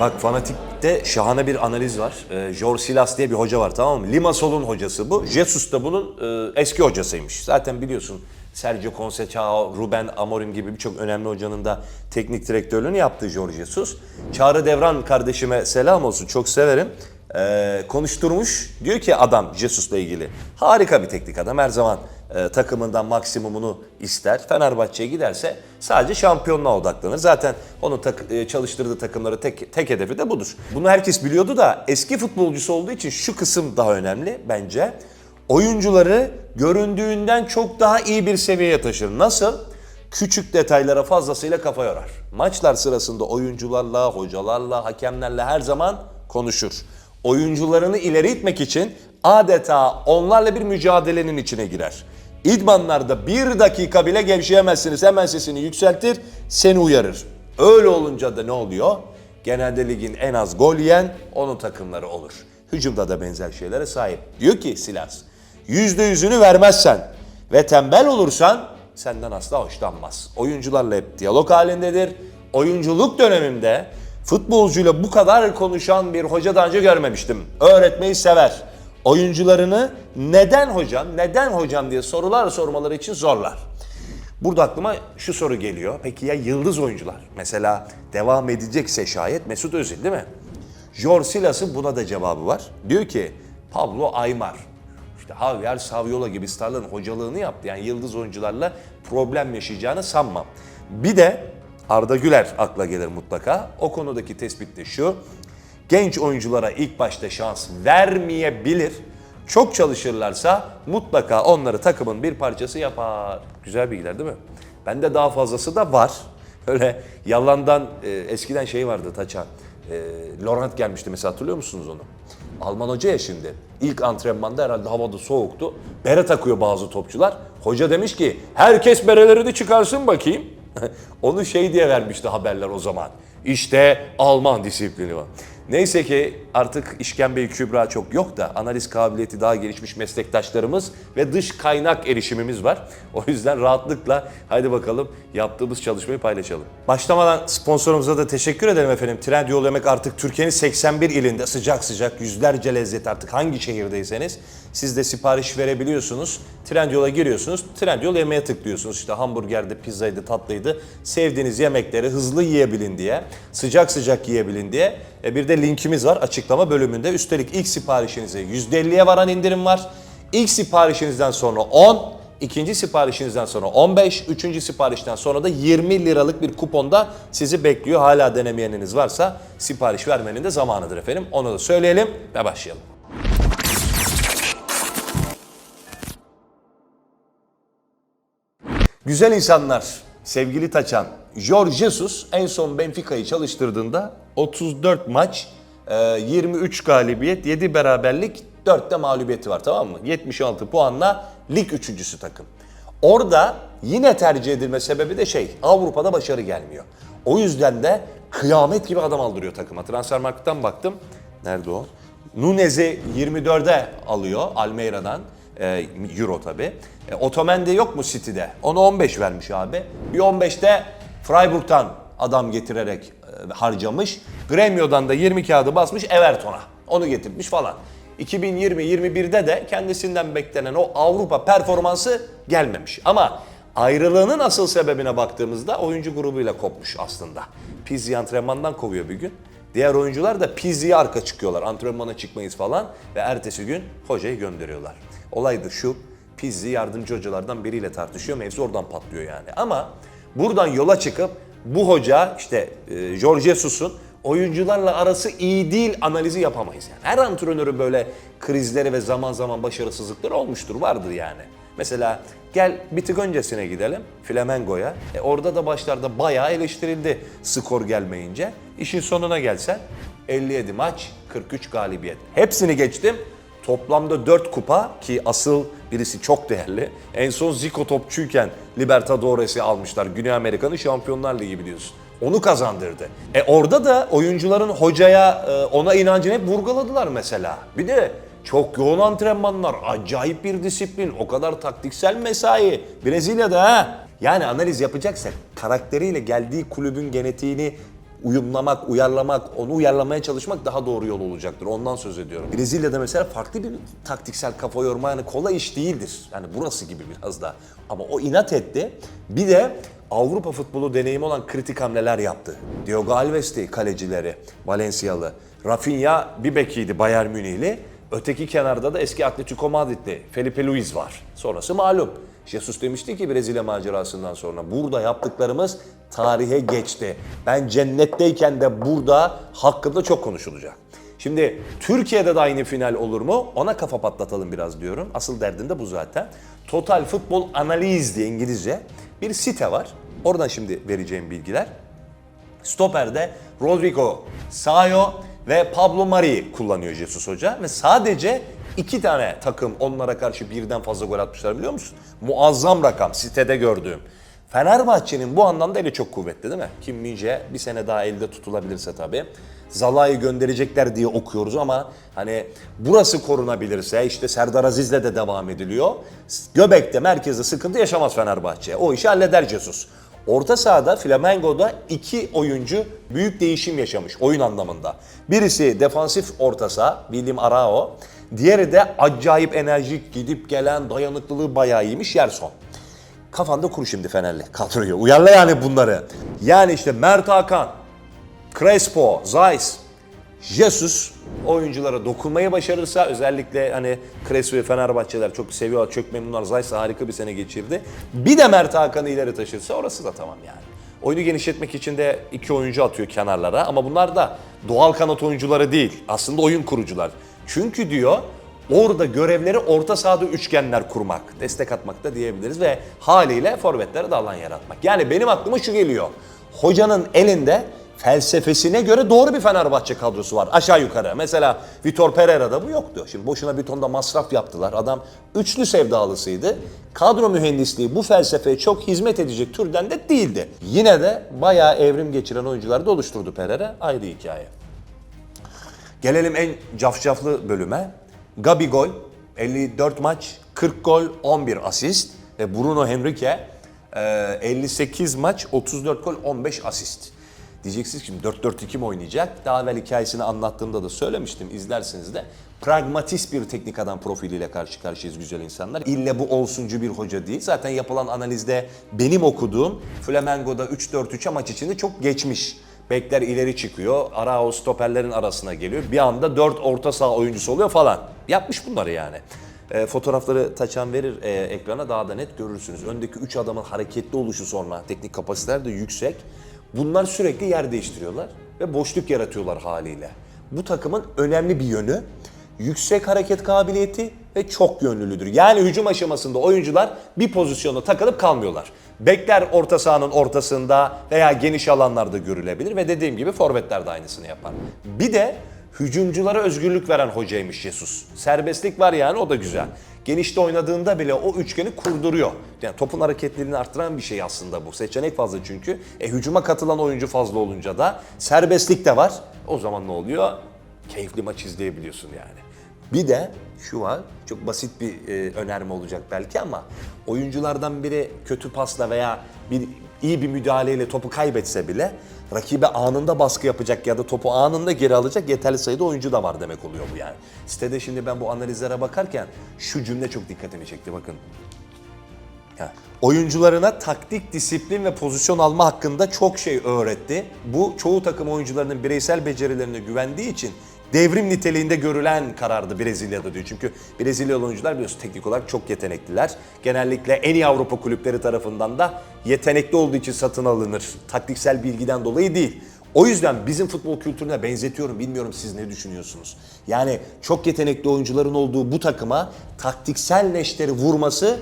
Bak Fanatik'te şahane bir analiz var. Ee, Jorge Silas diye bir hoca var tamam mı? Limassol'un hocası bu. Jesus da bunun e, eski hocasıymış. Zaten biliyorsun Sergio Conceição, Ruben Amorim gibi birçok önemli hocanın da teknik direktörlüğünü yaptığı Jorge Jesus. Çağrı Devran kardeşime selam olsun çok severim. Ee, konuşturmuş. Diyor ki adam Jesus'la ilgili. Harika bir teknik adam. Her zaman e, takımından maksimumunu ister. Fenerbahçe'ye giderse sadece şampiyonluğa odaklanır. Zaten onun tak- e, çalıştırdığı takımları tek, tek hedefi de budur. Bunu herkes biliyordu da eski futbolcusu olduğu için şu kısım daha önemli bence. Oyuncuları göründüğünden çok daha iyi bir seviyeye taşır. Nasıl? Küçük detaylara fazlasıyla kafa yorar. Maçlar sırasında oyuncularla, hocalarla, hakemlerle her zaman konuşur. Oyuncularını ileri itmek için adeta onlarla bir mücadelenin içine girer. İdmanlarda bir dakika bile gevşeyemezsiniz. Hemen sesini yükseltir, seni uyarır. Öyle olunca da ne oluyor? Genelde ligin en az gol yiyen onun takımları olur. Hücumda da benzer şeylere sahip. Diyor ki Silas, yüzde yüzünü vermezsen ve tembel olursan senden asla hoşlanmaz. Oyuncularla hep diyalog halindedir. Oyunculuk dönemimde futbolcuyla bu kadar konuşan bir hoca daha önce görmemiştim. Öğretmeyi sever. Oyuncularını neden hocam, neden hocam diye sorular sormaları için zorlar. Burada aklıma şu soru geliyor. Peki ya yıldız oyuncular? Mesela devam edecekse şayet Mesut Özil değil mi? Jorge Silas'ın buna da cevabı var. Diyor ki Pablo Aymar, işte Javier Saviola gibi starların hocalığını yaptı. Yani yıldız oyuncularla problem yaşayacağını sanmam. Bir de Arda Güler akla gelir mutlaka. O konudaki tespit de şu. Genç oyunculara ilk başta şans vermeyebilir. Çok çalışırlarsa mutlaka onları takımın bir parçası yapar. Güzel bilgiler değil mi? Bende daha fazlası da var. Öyle yalandan e, eskiden şey vardı Taçan. E, Laurent gelmişti mesela hatırlıyor musunuz onu? Alman hoca ya şimdi. İlk antrenmanda herhalde havada soğuktu. Bere takıyor bazı topçular. Hoca demiş ki herkes berelerini çıkarsın bakayım. Onu şey diye vermişti haberler o zaman. İşte Alman disiplini var. Neyse ki artık işkembe Kübra çok yok da analiz kabiliyeti daha gelişmiş meslektaşlarımız ve dış kaynak erişimimiz var. O yüzden rahatlıkla hadi bakalım yaptığımız çalışmayı paylaşalım. Başlamadan sponsorumuza da teşekkür ederim efendim. Trendyol yemek artık Türkiye'nin 81 ilinde sıcak sıcak yüzlerce lezzet artık hangi şehirdeyseniz siz de sipariş verebiliyorsunuz. Trendyol'a giriyorsunuz. Trendyol yemeğe tıklıyorsunuz. İşte hamburgerdi, pizzaydı, tatlıydı. Sevdiğiniz yemekleri hızlı yiyebilin diye, sıcak sıcak yiyebilin diye. E bir de linkimiz var açıklama bölümünde. Üstelik ilk siparişinize %50'ye varan indirim var. İlk siparişinizden sonra 10, ikinci siparişinizden sonra 15, üçüncü siparişten sonra da 20 liralık bir kuponda sizi bekliyor. Hala denemeyeniniz varsa sipariş vermenin de zamanıdır efendim. Onu da söyleyelim ve başlayalım. Güzel insanlar, sevgili Taçan. Jorge Jesus en son Benfica'yı çalıştırdığında 34 maç, e, 23 galibiyet, 7 beraberlik, 4 de mağlubiyeti var tamam mı? 76 puanla lig üçüncüsü takım. Orada yine tercih edilme sebebi de şey, Avrupa'da başarı gelmiyor. O yüzden de kıyamet gibi adam aldırıyor takıma. Transfermarkt'tan baktım. Nerede o? Nunez'i 24'e alıyor Almeyra'dan. E, Euro tabi. E, Otamendi yok mu City'de? Onu 15 vermiş abi. Bir 15'te Freiburg'tan adam getirerek e, harcamış. Gremio'dan da 20 kağıdı basmış Everton'a. Onu getirmiş falan. 2020-21'de de kendisinden beklenen o Avrupa performansı gelmemiş. Ama ayrılığının asıl sebebine baktığımızda oyuncu grubuyla kopmuş aslında. Pizzi antrenmandan kovuyor bir gün. Diğer oyuncular da Pizzi'ye arka çıkıyorlar. Antrenmana çıkmayız falan ve ertesi gün hocayı gönderiyorlar. Olay da şu. Pizzi yardımcı hocalardan biriyle tartışıyor. Mevzu oradan patlıyor yani. Ama buradan yola çıkıp bu hoca işte e, Jorge Jesus'un oyuncularla arası iyi değil analizi yapamayız. Yani. Her antrenörün böyle krizleri ve zaman zaman başarısızlıkları olmuştur, vardır yani. Mesela gel bir tık öncesine gidelim Flamengo'ya. E orada da başlarda bayağı eleştirildi skor gelmeyince. İşin sonuna gelsen 57 maç, 43 galibiyet. Hepsini geçtim. Toplamda 4 kupa ki asıl birisi çok değerli. En son Zico topçuyken Libertadores'i almışlar. Güney Amerika'nın Şampiyonlar Ligi biliyorsun. Onu kazandırdı. E orada da oyuncuların hocaya e, ona inancını hep vurguladılar mesela. Bir de çok yoğun antrenmanlar, acayip bir disiplin, o kadar taktiksel mesai. Brezilya'da ha. Yani analiz yapacaksak karakteriyle geldiği kulübün genetiğini uyumlamak, uyarlamak, onu uyarlamaya çalışmak daha doğru yol olacaktır. Ondan söz ediyorum. Brezilya'da mesela farklı bir taktiksel kafa yorma yani kolay iş değildir. Yani burası gibi biraz da. Ama o inat etti. Bir de Avrupa futbolu deneyimi olan kritik hamleler yaptı. Diogo Alves'ti kalecileri, Valencialı. Rafinha bir bekiydi Bayern Münihli. Öteki kenarda da eski Atletico Madrid'li Felipe Luis var. Sonrası malum. Jesus demişti ki Brezilya macerasından sonra burada yaptıklarımız tarihe geçti. Ben cennetteyken de burada hakkında çok konuşulacak. Şimdi Türkiye'de de aynı final olur mu? Ona kafa patlatalım biraz diyorum. Asıl derdin de bu zaten. Total Futbol Analiz diye İngilizce bir site var. Oradan şimdi vereceğim bilgiler. Stoper'de Rodrigo Sayo ve Pablo Mari kullanıyor Jesus Hoca ve sadece iki tane takım onlara karşı birden fazla gol atmışlar biliyor musun? Muazzam rakam sitede gördüğüm. Fenerbahçe'nin bu anlamda eli çok kuvvetli değil mi? Kim Minje bir sene daha elde tutulabilirse tabii. Zalai'yi gönderecekler diye okuyoruz ama hani burası korunabilirse işte Serdar Aziz'le de devam ediliyor. Göbek'te merkezde sıkıntı yaşamaz Fenerbahçe. O işi halleder Jesus. Orta sahada Flamengo'da iki oyuncu büyük değişim yaşamış oyun anlamında. Birisi defansif orta saha William Arao. Diğeri de acayip enerjik gidip gelen dayanıklılığı bayağı iyiymiş Yerson. Kafanda kur şimdi Fenerli kadroyu. Uyarla yani bunları. Yani işte Mert Hakan, Crespo, Zeiss, Jesus oyunculara dokunmayı başarırsa özellikle hani Crespo'yu Fenerbahçeler çok seviyor, çok memnunlar. Zeiss harika bir sene geçirdi. Bir de Mert Hakan'ı ileri taşırsa orası da tamam yani. Oyunu genişletmek için de iki oyuncu atıyor kenarlara ama bunlar da doğal kanat oyuncuları değil. Aslında oyun kurucular. Çünkü diyor orada görevleri orta sahada üçgenler kurmak, destek atmak da diyebiliriz ve haliyle forvetlere de alan yaratmak. Yani benim aklıma şu geliyor. Hocanın elinde felsefesine göre doğru bir Fenerbahçe kadrosu var aşağı yukarı. Mesela Vitor Pereira'da bu yoktu. Şimdi boşuna bir tonda masraf yaptılar. Adam üçlü sevdalısıydı. Kadro mühendisliği bu felsefeye çok hizmet edecek türden de değildi. Yine de bayağı evrim geçiren oyuncuları da oluşturdu Pereira. Ayrı hikaye. Gelelim en cafcaflı bölüme. Gabigol 54 maç, 40 gol, 11 asist ve Bruno Henrique e, 58 maç, 34 gol, 15 asist. Diyeceksiniz ki 4-4-2 mi oynayacak? Daha evvel hikayesini anlattığımda da söylemiştim, izlersiniz de. Pragmatist bir teknik adam profiliyle karşı karşıyayız güzel insanlar. İlle bu olsuncu bir hoca değil. Zaten yapılan analizde benim okuduğum Flamengo'da 3-4-3'e maç içinde çok geçmiş. Bekler ileri çıkıyor. Arao stoperlerin arasına geliyor. Bir anda 4 orta saha oyuncusu oluyor falan. Yapmış bunları yani. E, fotoğrafları taçan verir e, ekrana daha da net görürsünüz. Öndeki 3 adamın hareketli oluşu sonra teknik kapasiteler de yüksek. Bunlar sürekli yer değiştiriyorlar ve boşluk yaratıyorlar haliyle. Bu takımın önemli bir yönü yüksek hareket kabiliyeti ve çok yönlülüdür. Yani hücum aşamasında oyuncular bir pozisyonda takılıp kalmıyorlar. Bekler orta sahanın ortasında veya geniş alanlarda görülebilir ve dediğim gibi forvetler de aynısını yapar. Bir de hücumculara özgürlük veren hocaymış Jesus. Serbestlik var yani o da güzel. Genişte oynadığında bile o üçgeni kurduruyor. Yani topun hareketliliğini arttıran bir şey aslında bu. Seçenek fazla çünkü. E hücuma katılan oyuncu fazla olunca da serbestlik de var. O zaman ne oluyor? Keyifli maç izleyebiliyorsun yani. Bir de şu var, çok basit bir e, önerme olacak belki ama oyunculardan biri kötü pasla veya bir iyi bir müdahaleyle topu kaybetse bile rakibe anında baskı yapacak ya da topu anında geri alacak yeterli sayıda oyuncu da var demek oluyor bu yani. Sitede şimdi ben bu analizlere bakarken şu cümle çok dikkatimi çekti bakın. Ya, oyuncularına taktik, disiplin ve pozisyon alma hakkında çok şey öğretti. Bu çoğu takım oyuncularının bireysel becerilerine güvendiği için devrim niteliğinde görülen karardı Brezilya'da diyor. Çünkü Brezilyalı oyuncular biliyorsun teknik olarak çok yetenekliler. Genellikle en iyi Avrupa kulüpleri tarafından da yetenekli olduğu için satın alınır. Taktiksel bilgiden dolayı değil. O yüzden bizim futbol kültürüne benzetiyorum. Bilmiyorum siz ne düşünüyorsunuz? Yani çok yetenekli oyuncuların olduğu bu takıma taktiksel neşteri vurması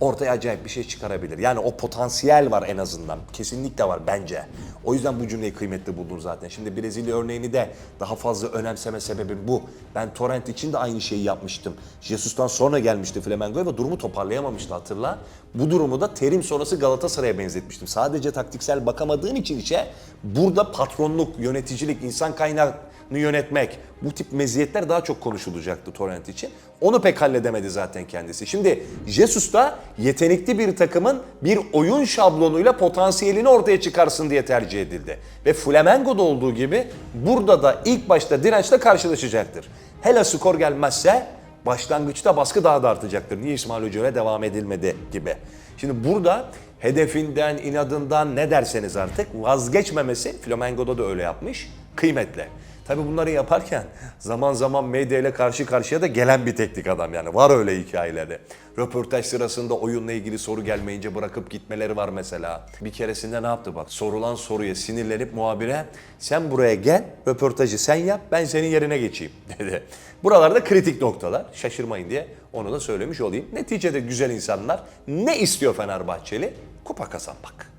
ortaya acayip bir şey çıkarabilir. Yani o potansiyel var en azından. Kesinlikle var bence. O yüzden bu cümleyi kıymetli buldum zaten. Şimdi Brezilya örneğini de daha fazla önemseme sebebim bu. Ben Torrent için de aynı şeyi yapmıştım. Jesus'tan sonra gelmişti Flamengo'ya ve durumu toparlayamamıştı hatırla. Bu durumu da terim sonrası Galatasaray'a benzetmiştim. Sadece taktiksel bakamadığın için işe burada patronluk, yöneticilik, insan kaynağı yönetmek. Bu tip meziyetler daha çok konuşulacaktı Torrent için. Onu pek halledemedi zaten kendisi. Şimdi Jesus da yetenekli bir takımın bir oyun şablonuyla potansiyelini ortaya çıkarsın diye tercih edildi. Ve Flamengo'da olduğu gibi burada da ilk başta dirençle karşılaşacaktır. Hele skor gelmezse başlangıçta baskı daha da artacaktır. Niye İsmail Hoca'ya devam edilmedi gibi. Şimdi burada hedefinden, inadından ne derseniz artık vazgeçmemesi Flamengo'da da öyle yapmış. Kıymetli. Tabi bunları yaparken zaman zaman medya ile karşı karşıya da gelen bir teknik adam yani. Var öyle hikayeleri. Röportaj sırasında oyunla ilgili soru gelmeyince bırakıp gitmeleri var mesela. Bir keresinde ne yaptı bak sorulan soruya sinirlenip muhabire sen buraya gel röportajı sen yap ben senin yerine geçeyim dedi. Buralarda kritik noktalar şaşırmayın diye onu da söylemiş olayım. Neticede güzel insanlar ne istiyor Fenerbahçeli? Kupa kazanmak.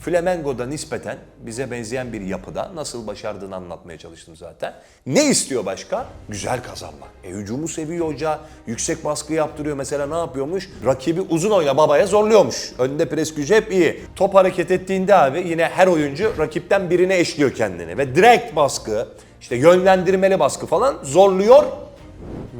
Flamengo'da nispeten bize benzeyen bir yapıda nasıl başardığını anlatmaya çalıştım zaten. Ne istiyor başka? Güzel kazanmak. E hücumu seviyor hoca, yüksek baskı yaptırıyor. Mesela ne yapıyormuş? Rakibi uzun oyna babaya zorluyormuş. Önde pres gücü hep iyi. Top hareket ettiğinde abi yine her oyuncu rakipten birine eşliyor kendini. Ve direkt baskı, işte yönlendirmeli baskı falan zorluyor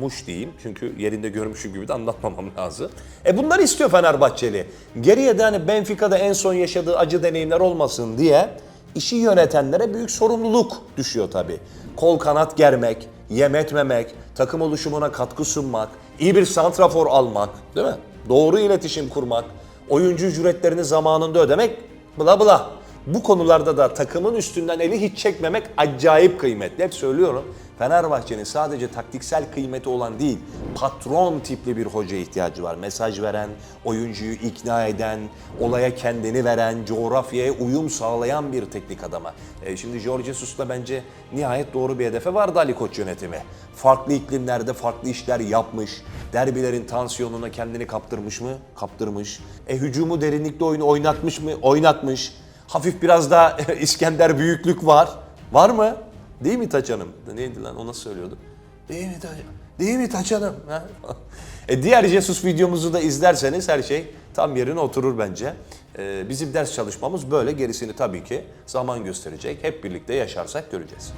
muş diyeyim. Çünkü yerinde görmüşüm gibi de anlatmamam lazım. E bunları istiyor Fenerbahçeli. Geriye de hani Benfica'da en son yaşadığı acı deneyimler olmasın diye işi yönetenlere büyük sorumluluk düşüyor tabii. Kol kanat germek, yem etmemek, takım oluşumuna katkı sunmak, iyi bir santrafor almak, değil mi? Doğru iletişim kurmak, oyuncu ücretlerini zamanında ödemek, bla bla. Bu konularda da takımın üstünden eli hiç çekmemek acayip kıymetli. Hep söylüyorum. Fenerbahçe'nin sadece taktiksel kıymeti olan değil, patron tipli bir hoca ihtiyacı var. Mesaj veren, oyuncuyu ikna eden, olaya kendini veren, coğrafyaya uyum sağlayan bir teknik adama. E, şimdi Jorge Jesus'la bence nihayet doğru bir hedefe vardı Ali Koç yönetimi. Farklı iklimlerde farklı işler yapmış, derbilerin tansiyonuna kendini kaptırmış mı? Kaptırmış. E hücumu derinlikte oyunu oynatmış mı? Oynatmış. Hafif biraz da İskender büyüklük var. Var mı? Değil mi Taç Hanım? Neydi lan o nasıl söylüyordu? Değil mi Taç Değil mi Taç Hanım? Ha? e diğer Jesus videomuzu da izlerseniz her şey tam yerine oturur bence. Ee, bizim ders çalışmamız böyle. Gerisini tabii ki zaman gösterecek. Hep birlikte yaşarsak göreceğiz.